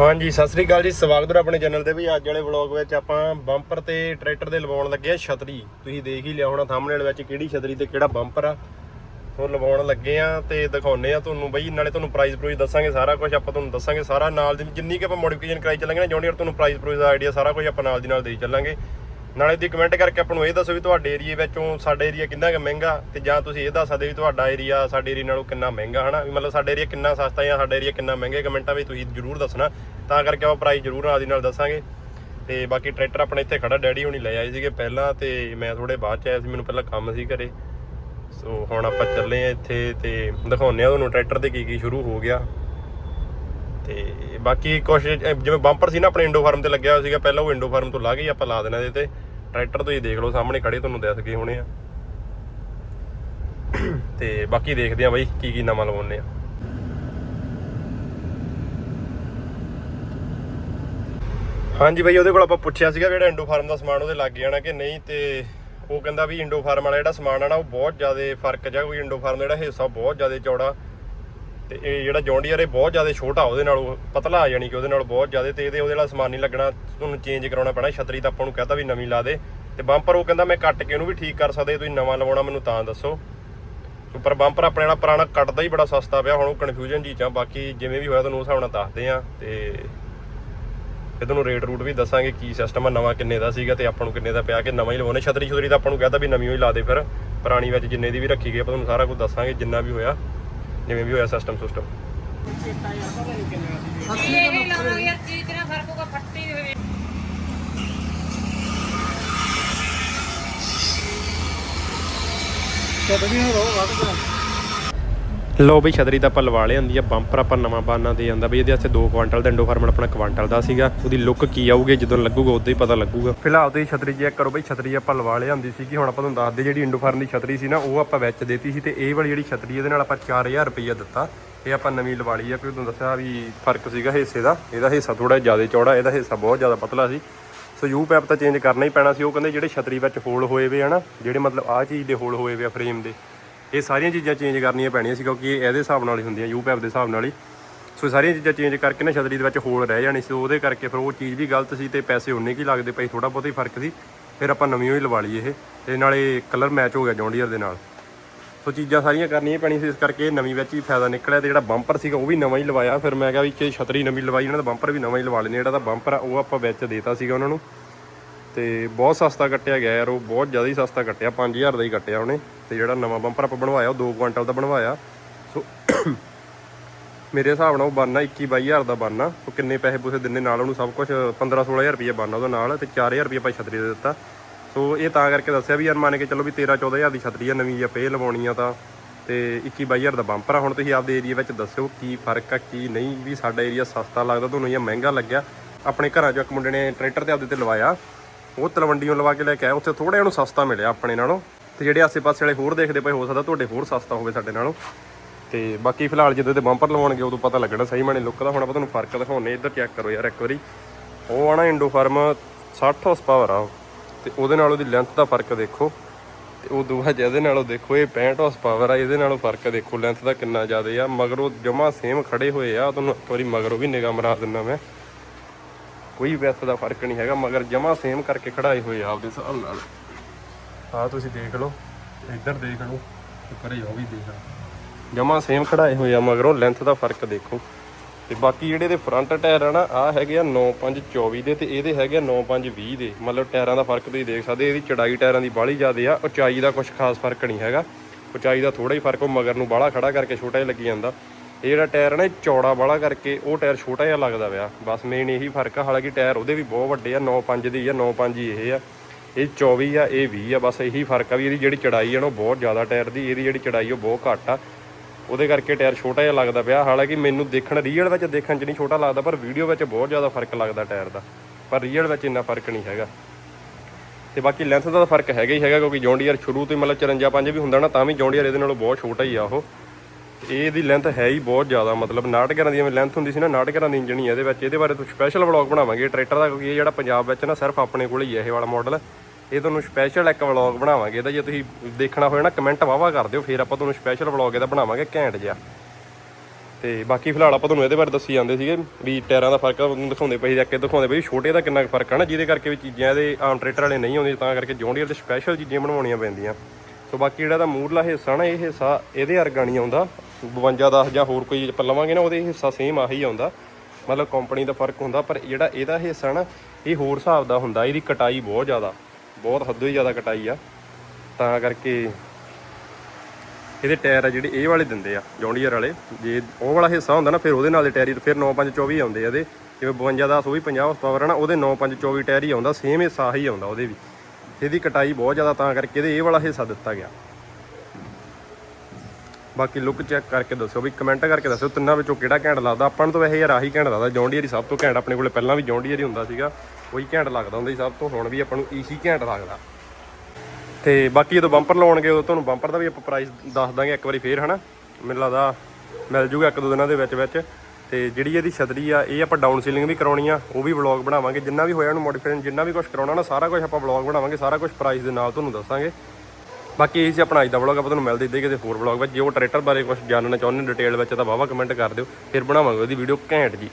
ਹਾਂਜੀ, ਸਤਿ ਸ੍ਰੀ ਅਕਾਲ ਜੀ। ਸਵਾਗਤ ਹੈ ਆਪਣੇ ਚੈਨਲ ਤੇ ਵੀ। ਅੱਜ ਵਾਲੇ ਵਲੌਗ ਵਿੱਚ ਆਪਾਂ ਬੰਪਰ ਤੇ ਟਰੈਕਟਰ ਦੇ ਲਵਾਉਣ ਲੱਗੇ ਆ ਛਤਰੀ। ਤੁਸੀਂ ਦੇਖ ਹੀ ਲਿਆ ਹੋਣਾ ਥੰਬਨੇਲ ਵਿੱਚ ਕਿਹੜੀ ਛਤਰੀ ਤੇ ਕਿਹੜਾ ਬੰਪਰ ਆ। ਉਹ ਲਵਾਉਣ ਲੱਗੇ ਆ ਤੇ ਦਿਖਾਉਨੇ ਆ ਤੁਹਾਨੂੰ ਬਈ, ਨਾਲੇ ਤੁਹਾਨੂੰ ਪ੍ਰਾਈਸ ਪ੍ਰੂਈਸ ਦੱਸਾਂਗੇ ਸਾਰਾ ਕੁਝ ਆਪਾਂ ਤੁਹਾਨੂੰ ਦੱਸਾਂਗੇ ਸਾਰਾ ਨਾਲ ਦੀ, ਜਿੰਨੀ ਕਿ ਆਪਾਂ ਮੋਡੀਫਿਕੇਸ਼ਨ ਕਰਾਈ ਚੱਲਾਂਗੇ ਨਾ ਜੌਂਡੀਅਰ ਤੁਹਾਨੂੰ ਪ੍ਰਾਈਸ ਪ੍ਰੂਈਸ ਦਾ ਆਈਡੀਆ ਸਾਰਾ ਕੁਝ ਆਪਾਂ ਨਾਲ ਦੀ ਨਾਲ ਦੇਈ ਚੱਲਾਂਗੇ। ਨਾਲੇ ਦੀ ਕਮੈਂਟ ਕਰਕੇ ਆਪਾਂ ਨੂੰ ਇਹ ਦੱਸੋ ਵੀ ਤੁਹਾਡੇ ਏਰੀਏ ਵਿੱਚੋਂ ਸਾਡਾ ਏਰੀਆ ਕਿੰਨਾ ਕੁ ਮਹਿੰਗਾ ਤੇ ਜਾਂ ਤੁਸੀਂ ਇਹ ਦੱਸ ਸਕਦੇ ਵੀ ਤੁਹਾਡਾ ਏਰੀਆ ਸਾਡੇ ਏਰੀਆ ਨਾਲੋਂ ਕਿੰਨਾ ਮਹਿੰਗਾ, ਹਨਾ? ਵੀ ਮਤਲਬ ਸਾਡਾ ਏਰੀਆ ਕਿੰਨਾ ਸਸਤਾ ਜਾਂ ਸਾਡਾ ਏਰੀਆ ਕਿੰਨਾ ਮਹਿੰਗਾ ਕਮੈਂਟਾਂ ਵਿੱਚ ਤੁਸੀਂ ਜਰੂਰ ਦੱਸਣਾ। ਤਾਂ ਕਰਕੇ ਆਪਾਂ ਪ੍ਰਾਈਸ ਜਰੂਰ ਨਾਲ ਦੀ ਨਾਲ ਦੱਸਾਂਗੇ। ਤੇ ਬਾਕੀ ਟਰੈਕਟਰ ਆਪਣੇ ਇੱਥੇ ਖੜਾ ਡੈਡੀ ਹੁਣੀ ਲੈ ਆਏ ਸੀਗੇ ਪਹਿਲਾਂ ਤੇ ਮੈਂ ਥੋੜੇ ਬਾਅਦ ਚ ਆਇਆ ਸੀ, ਮੈਨੂੰ ਪਹਿਲਾਂ ਕੰਮ ਸੀ ਘਰੇ। ਸੋ ਹੁਣ ਆਪਾਂ ਚੱਲੇ ਆ ਇੱਥੇ ਤੇ ਦਿਖਾਉਂਦੇ ਆ ਤੁਹਾਨੂੰ ਟਰੈਕਟਰ ਤੇ ਕੀ ਕੀ ਸ਼ੁਰੂ ਹੋ ਗਿਆ। ਤੇ ਬਾਕੀ ਕੁਝ ਜਿਵੇਂ ਬੰਪਰ ਸੀ ਨਾ ਆਪਣੇ ਇੰਡੋ ਫਾਰਮ ਤੇ ਲੱਗਿਆ ਹੋਇਆ ਸੀਗਾ, ਪਹਿਲਾਂ ਉਹ ਇੰਡੋ ਫਾਰਮ ਤੋਂ ਲਾ ਕੇ ਆਪਾਂ ਲਾ ਦੇਣਾ ਇਹਦੇ ਤੇ। ਟਰੈਕਟਰ ਤੁਸੀਂ ਦੇਖ ਲਓ, ਸਾਹਮਣੇ ਖੜੇ ਤੁਹਾਨੂੰ ਦਿਸ ਗਏ ਹੋਣੇ ਆ। ਤੇ ਬਾਕੀ ਦੇਖਦੇ ਆ ਬਾਈ ਕੀ ਕੀ ਨਵਾਂ ਲਵਾਉਣੇ ਆ। ਹਾਂਜੀ ਬਾਈ, ਉਹਦੇ ਕੋਲ ਆਪਾਂ ਪੁੱਛਿਆ ਸੀਗਾ ਜਿਹੜਾ ਇੰਡੋ ਫਾਰਮ ਦਾ ਸਮਾਨ ਉਹਦੇ ਲੱਗ ਜਾਣਾ ਕਿ ਨਹੀਂ, ਤੇ ਉਹ ਕਹਿੰਦਾ ਵੀ ਇੰਡੋ ਫਾਰਮ ਵਾਲਾ ਜਿਹੜਾ ਸਮਾਨ ਆ ਨਾ, ਉਹ ਬਹੁਤ ਜ਼ਿਆਦਾ ਫ਼ਰਕ ਜਿਹਾ, ਕੋਈ ਇੰਡੋ ਫਾਰਮ ਜਿਹੜਾ ਹਿੱਸਾ ਬਹੁਤ ਜ਼ਿਆਦਾ ਚੌੜਾ। ਤੇ ਇਹ ਜਿਹੜਾ ਜੌਂਡੀਅਰ, ਇਹ ਬਹੁਤ ਜ਼ਿਆਦਾ ਛੋਟਾ ਉਹਦੇ ਨਾਲੋਂ ਪਤਲਾ ਆ ਜਾਣੀ ਕਿ ਉਹਦੇ ਨਾਲ ਬਹੁਤ ਜ਼ਿਆਦਾ, ਤੇ ਇਹਦੇ, ਉਹਦੇ ਨਾਲ ਸਮਾਨ ਨਹੀਂ ਲੱਗਣਾ ਤੁਹਾਨੂੰ ਚੇਂਜ ਕਰਾਉਣਾ ਪੈਣਾ, ਛਤਰੀ ਤਾਂ ਆਪਾਂ ਨੂੰ ਕਹਤਾ ਵੀ ਨਵੀਂ ਲਾ ਦੇ। ਤੇ ਬੰਪਰ ਉਹ ਕਹਿੰਦਾ ਮੈਂ ਕੱਟ ਕੇ ਉਹਨੂੰ ਵੀ ਠੀਕ ਕਰ ਸਕਦੇ ਤੁਸੀਂ ਨਵਾਂ ਲਵਾਉਣਾ ਮੈਨੂੰ ਤਾਂ ਦੱਸੋ। ਪਰ ਬੰਪਰ ਆਪਣੇ ਵਾਲਾ ਪੁਰਾਣਾ ਕੱਟਦਾ ਹੀ ਬੜਾ ਸਸਤਾ ਪਿਆ, ਹੁਣ ਉਹ ਕਨਫਿਊਜ਼ਨ ਜੀ ਚ ਬਾਕੀ ਜਿਵੇਂ ਵੀ ਹੋਇਆ ਤੁਹਾਨੂੰ ਉਸ ਹਿਸਾਬ ਨਾਲ ਦੱਸਦੇ ਆ, ਤੇ ਇਹ ਤੁਹਾਨੂੰ ਰੇਟ ਰੂਟ ਵੀ ਦੱਸਾਂਗੇ ਕੀ ਸਿਸਟਮ ਆ, ਨਵਾਂ ਕਿੰਨੇ ਦਾ ਸੀਗਾ ਤੇ ਆਪਾਂ ਨੂੰ ਕਿੰਨੇ ਦਾ ਪਿਆ ਕਿ ਨਵਾਂ ਹੀ ਲਵਾਉਣੇ। ਛਤਰੀ ਛੁਤਰੀ ਤਾਂ ਆਪਾਂ ਨੂੰ ਕਹਤਾ ਵੀ ਨਵੀਂ ਹੀ ਲਾ ਦੇ ਫਿਰ, ਪੁਰਾਣੀ ਵਿੱਚ ਜਿੰਨੇ ਦੀ ਵੀ ਰੱਖੀ ਗਈ ਆਪਾਂ ਤੁਹਾਨੂੰ ਸਾਰਾ ਕੁਝ ਦੱਸਾਂਗੇ, ਜਿੰਨਾ ਵੀ ਹੋਇਆ। ਜਿਵੇਂ ਵੀ ਹੋਇਆ ਸਿਸਟਮ ਸਿਸਟਮ ਇਹ ਲਾਵਾਂਗੇ ਯਾਰ ਚੀਜ਼ ਨਾਲ ਫ਼ਰਕ ਹੋਗਾ ਫੱਟੀ ਦੇ ਵਿੱਚ ਲੋ ਬਈ, ਛਤਰੀ ਤਾਂ ਆਪਾਂ ਲਵਾ ਲਿਆਂਦੀ ਆ ਬੰਪਰ ਆਪਾਂ ਨਵਾਂ ਬਾਨਾ ਦੇ ਜਾਂਦਾ ਬਈ, ਇਹਦੇ ਵਾਸਤੇ 2 ਕੁਆਂਟਲ ਦਾ ਇੰਡੋ ਆਪਣਾ ਕੁਆਂਟਲ ਦਾ ਸੀਗਾ। ਉਹਦੀ ਲੁੱਕ ਕੀ ਆਊਗੀ, ਜਦੋਂ ਲੱਗੂਗਾ, ਉਦੋਂ ਹੀ ਪਤਾ ਲੱਗੂਗਾ। ਫਿਲਹਾਲ ਤੁਸੀਂ ਛਤਰੀ ਚੈੱਕ ਕਰੋ ਬਈ, ਛਤਰੀ ਆਪਾਂ ਲਵਾ ਲਿਆਂਦੀ ਸੀਗੀ, ਹੁਣ ਆਪਾਂ ਤੁਹਾਨੂੰ ਦੱਸਦੇ ਜਿਹੜੀ ਇੰਡੋ ਦੀ ਛਤਰੀ ਸੀ ਨਾ, ਉਹ ਆਪਾਂ ਵਿੱਚ ਦੇਤੀ ਸੀ ਤੇ ਇਹ ਵਾਲੀ ਜਿਹੜੀ ਛਤਰੀ, ਇਹਦੇ ਨਾਲ ਆਪਾਂ 4000 ਰੁਪਈਆ ਦਿੱਤਾ। ਇਹ ਆਪਾਂ ਨਵੀਂ ਲਵਾ ਲਈ ਆ, ਕਿਉਂਕਿ ਤੁਹਾਨੂੰ ਦੱਸਿਆ ਵੀ ਫ਼ਰਕ ਸੀਗਾ ਹਿੱਸੇ ਦਾ। ਇਹਦਾ ਹਿੱਸਾ ਥੋੜਾ ਜ਼ਿਆਦਾ ਚੌੜਾ, ਇਹਦਾ ਹਿੱਸਾ ਬਹੁਤ ਜ਼ਿਆਦਾ ਪਤਲਾ ਸੀ। ਸੋ ਯੂ ਪੈਪ ਤਾਂ ਚੇਂਜ ਕਰਨਾ ਹੀ ਪੈਣਾ ਸੀ, ਉਹ ਕਹਿੰਦੇ ਜਿਹੜੇ ਛਤਰੀ ਵਿੱਚ ਹੋਲ ਹੋਏ ਵੇ ਹਨਾ ਜਿਹੜੇ ਮਤਲਬ ਆਹ ਚੀਜ਼ ਦੇ ਹੋਲ ਹੋਏ ਵੇ ਆ ਫਰੇਮ ਦੇ ਇਹ ਸਾਰੀਆਂ ਚੀਜ਼ਾਂ ਚੇਂਜ ਕਰਨੀਆਂ ਪੈਣੀਆਂ ਸੀ ਕਿਉਂਕਿ ਇਹਦੇ ਹਿਸਾਬ ਨਾਲ ਹੀ ਹੁੰਦੀਆਂ ਯੂ ਪੈਪ ਦੇ ਹਿਸਾਬ ਨਾਲ ਹੀ। ਸੋ ਸਾਰੀਆਂ ਚੀਜ਼ਾਂ ਚੇਂਜ ਕਰਕੇ ਨਾ ਛਤਰੀ ਦੇ ਵਿੱਚ ਹੋਲ ਰਹਿ ਜਾਣੀ ਸੀ, ਉਹਦੇ ਕਰਕੇ ਫਿਰ ਉਹ ਚੀਜ਼ ਵੀ ਗਲਤ ਸੀ ਤੇ ਪੈਸੇ ਉਨੇ ਕੀ ਲੱਗਦੇ ਪਏ ਥੋੜਾ ਬਹੁਤਾ ਹੀ ਫ਼ਰਕ ਸੀ। ਫਿਰ ਆਪਾਂ ਨਵੀਂ ਹੀ ਲਵਾ ਲਈ ਇਹ, ਤੇ ਨਾਲੇ ਕਲਰ ਮੈਚ ਹੋ ਗਿਆ ਜੌਂਡੀਅਰ ਦੇ ਨਾਲ। ਸੋ ਚੀਜ਼ਾਂ ਸਾਰੀਆਂ ਕਰਨੀਆਂ ਪੈਣੀਆਂ ਸੀ, ਇਸ ਕਰਕੇ ਨਵੀਂ ਵਿੱਚ ਹੀ ਫਾਇਦਾ ਨਿਕਲਿਆ ਤੇ ਜਿਹੜਾ ਬੰਪਰ ਸੀਗਾ ਉਹ ਵੀ ਨਵਾਂ ਹੀ ਲਵਾਇਆ। ਫਿਰ ਮੈਂ ਕਿਹਾ ਵੀ ਕਿ ਛਤਰੀ ਨਵੀਂ ਲਵਾਈ, ਇਹਨਾਂ ਦਾ ਬੰਪਰ ਵੀ ਨਵਾਂ ਹੀ ਲਵਾ ਲੈਣੇ ਜਿਹੜਾ ਤਾਂ ਬੰਪਰ ਆ, ਉਹ ਆਪਾਂ ਵਿੱਚ ਦੇਤਾ ਸੀਗਾ ਉਹਨਾਂ ਨੂੰ। ਤੇ ਬਹੁਤ ਸਸਤਾ ਕੱਟਿਆ ਗਿਆ ਯਾਰ, ਉਹ ਬਹੁਤ ਜ਼ਿਆਦਾ ਹੀ ਸਸਤਾ ਕੱਟਿਆ 5000 ਦਾ ਹੀ ਕੱਟਿਆ ਉਹਨੇ। ਤੇ ਜਿਹੜਾ ਨਵਾਂ ਬੰਪਰ ਆਪਾਂ ਬਣਵਾਇਆ, ਉਹ 2 ਕੁਆਂਟਲ ਦਾ ਬਣਵਾਇਆ। ਸੋ ਮੇਰੇ ਹਿਸਾਬ ਨਾਲ ਉਹ ਬਣਨਾ 21 22000 ਦਾ ਬਣਨਾ। ਉਹ ਕਿੰਨੇ ਪੈਸੇ ਪੂਸੇ ਦਿੰਨੇ ਨਾਲ ਉਹਨੂੰ ਸਭ ਕੁਝ 15 16000 ਰੁਪਏ ਬਣਨਾ ਉਹਦੇ ਨਾਲ ਤੇ 4000 ਰੁਪਏ ਆਪਾਂ ਛਤਰੀ ਦੇ ਦਿੱਤਾ। ਸੋ ਇਹ ਤਾਂ ਕਰਕੇ ਦੱਸਿਆ ਵੀ ਯਾਰ ਮੰਨ ਕੇ ਚੱਲੋ ਵੀ 13 14000 ਦੀ ਛਤਰੀ ਆ, ਨਵੀਂ ਜਾਂ ਪੇ ਲਵਾਉਣੀ ਆ ਤਾਂ ਤੇ 21 22000 ਦਾ ਬੰਪਰ ਆ। ਹੁਣ ਤੁਸੀਂ ਆਪਦੇ ਏਰੀਆ ਵਿੱਚ ਦੱਸਿਓ ਕੀ ਫ਼ਰਕ ਆ, ਕੀ ਨਹੀਂ। ਵੀ ਸਾਡਾ ਏਰੀਆ ਸਸਤਾ ਲੱਗਦਾ, ਤੁਹਾਨੂੰ ਜਾਂ ਮਹਿੰਗਾ ਲੱਗਿਆ। ਆਪਣੇ ਘਰਾਂ 'ਚੋਂ ਇੱਕ ਮੁੰਡੇ ਨੇ ਟਰੈਕਟਰ ਤੇ ਆਪਦੇ ਤੇ ਲਵਾਇਆ। ਉਹ ਤਲਵੰਡੀੋਂ ਲਵਾ ਕੇ ਲੈ ਕੇ ਆਇਆ। ਉੱਥੇ ਥੋੜਾ ਜਿਹਾ ਉਹਨੂੰ ਸਸਤਾ ਮਿਲਿਆ ਆਪਣੇ ਨਾਲੋਂ। ਤੇ ਜਿਹੜੇ ਆਸੇ-ਪਾਸੇ ਵਾਲੇ ਹੋਰ ਦੇਖਦੇ ਪਏ, ਹੋ ਸਕਦਾ ਤੁਹਾਡੇ ਹੋਰ ਸਸਤਾ ਹੋਵੇ ਸਾਡੇ ਨਾਲੋਂ। ਤੇ ਬਾਕੀ ਫਿਲਹਾਲ ਜਦੋਂ ਤੇ ਬੰਪਰ ਲਵਾਉਣਗੇ, ਉਦੋਂ ਪਤਾ ਲੱਗਣਾ ਸਹੀ ਮਾਨੇ ਲੁੱਕ ਦਾ। ਹੁਣ ਆਪਾਂ ਤੁਹਾਨੂੰ ਫ਼ਰਕ ਦਿਖਾਉਣੇ ਇੱਧਰ ਚੈੱਕ ਕਰੋ ਯਾਰ ਇੱਕ ਵਾਰੀ। ਉਹ ਆਣਾ ਇੰਡੋ ਫਾਰਮ 60 ਹਾਰਸ ਪਾਵਰ ਆ ਤੇ ਉਹਦੇ ਨਾਲ ਉਹਦੀ ਲੈਂਥ ਦਾ ਫ਼ਰਕ ਦੇਖੋ। ਤੇ ਉਹ ਦੂਆ ਜਿਹਦੇ ਨਾਲੋਂ ਦੇਖੋ, ਇਹ 65 ਹਾਰਸ ਪਾਵਰ ਆ, ਇਹਦੇ ਨਾਲੋਂ ਫ਼ਰਕ ਦੇਖੋ ਲੈਂਥ ਦਾ ਕਿੰਨਾ ਜ਼ਿਆਦਾ ਆ। ਮਗਰੋਂ ਜਮਾ ਸੇਮ ਖੜੇ ਹੋਏ ਆ। ਤੁਹਾਨੂੰ ਇੱਕ ਵਾਰੀ ਮਗਰੋਂ ਵੀ ਨਿਗਾਹ ਮਰਾ ਦਿੰਦਾ ਮੈਂ। ਕੋਈ ਵੈਸੇ ਦਾ ਫ਼ਰਕ ਨਹੀਂ ਹੈਗਾ, ਮਗਰ ਜਮਾ ਸੇਮ ਕਰਕੇ ਖੜਾਏ ਹੋਏ ਆ ਆਪਦੇ ਹਿਸਾਬ ਨਾਲ। ਆਹ ਤੁਸੀਂ ਦੇਖ ਲਓ, ਇੱਧਰ ਦੇਖ ਲਓ ਤੇ ਪਰੇ ਉਹ ਵੀ ਦੇਖ ਲਓ। ਜਮਾ ਸੇਮ ਖੜਾਏ ਹੋਏ ਆ, ਮਗਰੋਂ ਲੈਂਥ ਦਾ ਫ਼ਰਕ ਦੇਖੋ। ਤੇ ਬਾਕੀ ਜਿਹੜੇ ਦੇ ਫਰੰਟ ਟਾਇਰ ਆ ਨਾ ਆ ਹੈਗੇ ਆ 9524 ਦੇ, ਤੇ ਇਹਦੇ ਹੈਗੇ ਆ 9520 ਦੇ। ਮਤਲਬ ਟਾਇਰਾਂ ਦਾ ਫ਼ਰਕ ਤੁਸੀਂ ਦੇਖ ਸਕਦੇ ਇਹਦੀ ਚੜਾਈ ਟਾਇਰਾਂ ਦੀ ਬਾਹਲੀ ਜ਼ਿਆਦੇ ਆ, ਉਚਾਈ ਦਾ ਕੁਝ ਖਾਸ ਫ਼ਰਕ ਨਹੀਂ ਹੈਗਾ। ਉਚਾਈ ਦਾ ਥੋੜਾ ਹੀ ਫ਼ਰਕ, ਉਹ ਮਗਰ ਨੂੰ ਬਾਹਲਾ ਖੜਾ ਕਰਕੇ ਛੋਟਾ ਜਿਹਾ ਲੱਗੀ ਜਾਂਦਾ। ਇਹ ਜਿਹੜਾ ਟਾਇਰ ਹੈ ਨਾ ਚੌੜਾ ਬਾਹਲਾ ਕਰਕੇ, ਉਹ ਟਾਇਰ ਛੋਟਾ ਜਿਹਾ ਲੱਗਦਾ ਪਿਆ। ਬਸ ਮੇਨ ਇਹੀ ਫ਼ਰਕ ਆ, ਹਾਲਾਂਕਿ ਟਾਇਰ ਉਹਦੇ ਵੀ ਬਹੁਤ ਵੱਡੇ ਆ 95 ਦੀ ਆ 95 ਹੀ ਇਹ ਆ। ਇਹ 24 ਆ, ਇਹ 20 ਆ, ਬਸ ਇਹੀ ਫ਼ਰਕ ਆ ਵੀ ਇਹਦੀ ਜਿਹੜੀ ਚੜਾਈ ਆ ਨਾ ਉਹ ਬਹੁਤ ਜ਼ਿਆਦਾ ਟਾਇਰ ਦੀ, ਇਹਦੀ ਜਿਹੜੀ ਚੜਾਈ ਉਹ ਬਹੁਤ ਘੱਟ ਆ। ਉਹਦੇ ਕਰਕੇ ਟਾਇਰ ਛੋਟਾ ਜਿਹਾ ਲੱਗਦਾ ਪਿਆ, ਹਾਲਾਂਕਿ ਮੈਨੂੰ ਦੇਖਣ ਰੀਅਲ ਵਿੱਚ ਦੇਖਣ 'ਚ ਨਹੀਂ ਛੋਟਾ ਲੱਗਦਾ, ਪਰ ਵੀਡੀਓ ਵਿੱਚ ਬਹੁਤ ਜ਼ਿਆਦਾ ਫ਼ਰਕ ਲੱਗਦਾ ਟਾਇਰ ਦਾ। ਪਰ ਰੀਅਲ ਵਿੱਚ ਇੰਨਾ ਫ਼ਰਕ ਨਹੀਂ ਹੈਗਾ। ਤੇ ਬਾਕੀ ਲੈਂਥ ਦਾ ਤਾਂ ਫ਼ਰਕ ਹੈਗਾ ਹੀ ਹੈਗਾ, ਕਿਉਂਕਿ ਜੌਂਡੀਅਰ ਸ਼ੁਰੂ ਤੋਂ ਹੀ ਮਤਲਬ 54 5 ਵੀ ਹੁੰਦਾ ਨਾ, ਤਾਂ ਵੀ ਜੌਂਡੀਅਰ ਇਹਦੇ ਨਾਲੋਂ ਬਹੁਤ ਛੋਟਾ ਹੀ ਆ ਉਹ। ਇਹ ਇਹਦੀ ਲੈਂਥ ਹੈ ਹੀ ਬਹੁਤ ਜ਼ਿਆਦਾ, ਮਤਲਬ 69 ਦੀ ਜਿਵੇਂ ਲੈਂਥ ਹੁੰਦੀ ਸੀ ਨਾ 69 ਦੀ ਇੰਜਣ ਹੀ ਇਹਦੇ ਵਿੱਚ। ਇਹਦੇ ਬਾਰੇ ਤੋਂ ਸਪੈਸ਼ਲ ਵਲੌਗ ਬਣਾਵਾਂਗੇ ਟਰੈਕਟਰ ਦਾ, ਕਿਉਂਕਿ ਇਹ ਜਿਹੜਾ ਪੰਜਾਬ ਵਿੱਚ ਨਾ ਸਿਰਫ ਆਪਣੇ ਕੋਲ ਹੀ ਹੈ ਇਹ ਵਾਲਾ ਮਾਡਲ ਇਹ ਤੁਹਾਨੂੰ ਸਪੈਸ਼ਲ ਇੱਕ ਵਲੌਗ ਬਣਾਵਾਂਗੇ, ਇਹਦਾ ਜੇ ਤੁਸੀਂ ਦੇਖਣਾ ਹੋਵੇ ਨਾ ਕਮੈਂਟ ਵਾਵਾ ਕਰ ਦਿਓ, ਫਿਰ ਆਪਾਂ ਤੁਹਾਨੂੰ ਸਪੈਸ਼ਲ ਵਲੌਗ ਇਹਦਾ ਬਣਾਵਾਂਗੇ, ਘੈਂਟ ਜਿਹਾ। ਤੇ ਬਾਕੀ ਫਿਲਹਾਲ ਆਪਾਂ ਤੁਹਾਨੂੰ ਇਹਦੇ ਬਾਰੇ ਦੱਸੀ ਜਾਂਦੇ ਸੀਗੇ ਵੀ ਟਾਇਰਾਂ ਦਾ ਫ਼ਰਕ ਤੁਹਾਨੂੰ ਦਿਖਾਉਂਦੇ ਪਏ ਸੀ, ਅੱਗੇ ਦਿਖਾਉਂਦੇ ਪਏ ਛੋਟੇ ਦਾ ਕਿੰਨਾ ਕੁ ਫ਼ਰਕ ਹੈ ਨਾ, ਜਿਹਦੇ ਕਰਕੇ ਵੀ ਚੀਜ਼ਾਂ ਇਹਦੇ ਆਮ ਟਰੈਕਟਰ ਵਾਲੇ ਨਹੀਂ ਆਉਂਦੇ, ਤਾਂ ਕਰਕੇ ਜੌਂਡੀਅਰ ਦੇ ਸਪੈਸ਼ਲ ਚੀਜ਼ਾਂ ਬਣਵਾਉਣੀਆਂ ਪੈਂਦੀਆਂ। ਸੋ ਬਾਕੀ ਜਿਹੜਾ ਦਾ ਮੂਰਲਾ ਹਿੱਸਾ ਨਾ, ਇਹ ਹਿੱਸਾ ਇਹਦੇ ਵਰਗਾ ਨਹੀਂ ਆਉਂਦਾ। 52 10 ਜਾਂ ਹੋਰ ਕੋਈ ਆਪਾਂ ਲਵਾਂਗੇ ਨਾ, ਉਹਦੇ ਹਿੱਸਾ ਸੇਮ ਆਹੀ ਆਉਂਦਾ। ਮਤਲਬ ਕੰਪਨੀ ਦਾ ਫ਼ਰਕ ਹੁੰਦਾ, ਪਰ ਜਿਹੜਾ ਇਹਦਾ ਹਿੱਸਾ ਨਾ, ਇਹ ਹੋਰ ਹਿਸਾਬ ਦਾ ਹੁੰਦਾ, ਇਹਦੀ ਕਟਾਈ ਬਹੁਤ ਜ਼ਿਆਦਾ, ਬਹੁਤ ਹੱਦੋਂ ਹੀ ਜ਼ਿਆਦਾ ਕਟਾਈ ਆ। ਤਾਂ ਕਰਕੇ ਇਹਦੇ ਟਾਇਰ ਆ ਜਿਹੜੇ, ਇਹ ਵਾਲੇ ਦਿੰਦੇ ਆ, ਜੌਂਡੀਅਰ ਵਾਲੇ। ਜੇ ਉਹ ਵਾਲਾ ਹਿੱਸਾ ਹੁੰਦਾ ਨਾ, ਫਿਰ ਉਹਦੇ ਨਾਲ ਦੇ ਟਾਇਰ ਹੀ, ਫਿਰ 9524 ਆਉਂਦੇ ਆ ਇਹਦੇ। ਜਿਵੇਂ 52 10 ਉਹ ਵੀ 50 ਪਾਵਰ ਆ ਨਾ, ਉਹਦੇ 9524 ਟਾਇਰ ਹੀ ਆਉਂਦਾ ਸੇਮ ਹਿੱਸਾ ਹੀ ਆਉਂਦਾ ਉਹਦੇ ਵੀ। ਇਹਦੀ ਕਟਾਈ ਬਹੁਤ ਜ਼ਿਆਦਾ ਤਾਂ ਕਰਕੇ ਇਹਦੇ ਇਹ ਵਾਲਾ ਹਿੱਸਾ ਦਿੱਤਾ ਗਿਆ। ਬਾਕੀ ਲੁੱਕ ਚੈੱਕ ਕਰਕੇ ਦੱਸਿਓ ਵੀ ਕਮੈਂਟ ਕਰਕੇ ਦੱਸਿਓ ਤਿੰਨਾਂ ਵਿੱਚੋਂ ਕਿਹੜਾ ਘੈਂਟ ਲੱਗਦਾ। ਆਪਾਂ ਨੂੰ ਤਾਂ ਵੈਸੇ ਯਾਰ ਆਹੀ ਘੈਂਟ ਲੱਗਦਾ ਜੌਂਡੀਅਰ ਹੀ ਸਭ ਤੋਂ ਘੈਂਟ ਆਪਣੇ ਕੋਲੇ ਪਹਿਲਾਂ ਵੀ ਜੌਂਡੀਅਰ ਹੀ ਹੁੰਦਾ ਸੀਗਾ, ਉਹੀ ਘੈਂਟ ਲੱਗਦਾ ਹੁੰਦਾ ਸੀ ਸਭ ਤੋਂ, ਹੁਣ ਵੀ ਆਪਾਂ ਨੂੰ ਈਸੀ ਘੈਂਟ ਲੱਗਦਾ। ਤੇ ਬਾਕੀ ਜਦੋਂ ਬੰਪਰ ਲਾਉਣਗੇ ਉਦੋਂ ਤੁਹਾਨੂੰ ਬੰਪਰ ਦਾ ਵੀ ਆਪਾਂ ਪ੍ਰਾਈਸ ਦੱਸ ਦਾਂਗੇ ਇੱਕ ਵਾਰੀ ਫੇਰ, ਹਨਾ? ਮੈਨੂੰ ਲੱਗਦਾ ਮਿਲ ਜੂਗਾ ਇੱਕ ਦੋ ਦਿਨਾਂ ਦੇ ਵਿੱਚ ਵਿੱਚ। ਤੇ ਜਿਹੜੀ ਇਹਦੀ ਛਤਰੀ ਆ, ਇਹ ਆਪਾਂ ਡਾਊਨ ਸੀਲਿੰਗ ਵੀ ਕਰਾਉਣੀ ਆ, ਉਹ ਵੀ ਵਲੌਗ ਬਣਾਵਾਂਗੇ। ਜਿੰਨਾ ਵੀ ਹੋਇਆ ਉਹਨੂੰ ਮੋਡੀਫਿਕੇਸ਼ਨ ਜਿੰਨਾ ਵੀ ਕੁਝ ਕਰਾਉਣਾ ਨਾ, ਸਾਰਾ ਕੁਝ ਆਪਾਂ ਵਲੌਗ ਬਣਾਵਾਂਗੇ, ਸਾਰਾ ਕੁਝ ਪ੍ਰਾਈਸ ਦੇ ਨਾਲ ਤੁਹਾਨੂੰ ਦੱਸਾਂਗੇ। ਬਾਕੀ ਇਹ ਸੀ ਆਪਣਾ ਅੱਜ ਦਾ ਵਲੌਗ ਆਪਾਂ ਤੁਹਾਨੂੰ ਮਿਲਦੇ ਇਦਾਂ ਕਿਤੇ ਹੋਰ ਵਲੌਗ ਵਿੱਚ। ਜੇ ਉਹ ਟਰੈਕਟਰ ਬਾਰੇ ਕੁਝ ਜਾਣਨਾ ਚਾਹੁੰਦੇ ਡਿਟੇਲ ਵਿੱਚ ਤਾਂ ਵਾਵਾ ਕਮੈਂਟ ਕਰ ਦਿਓ, ਫਿਰ ਬਣਾਵਾਂਗੇ ਉਹਦੀ ਵੀਡੀਓ ਘੈਂਟ ਜੀ।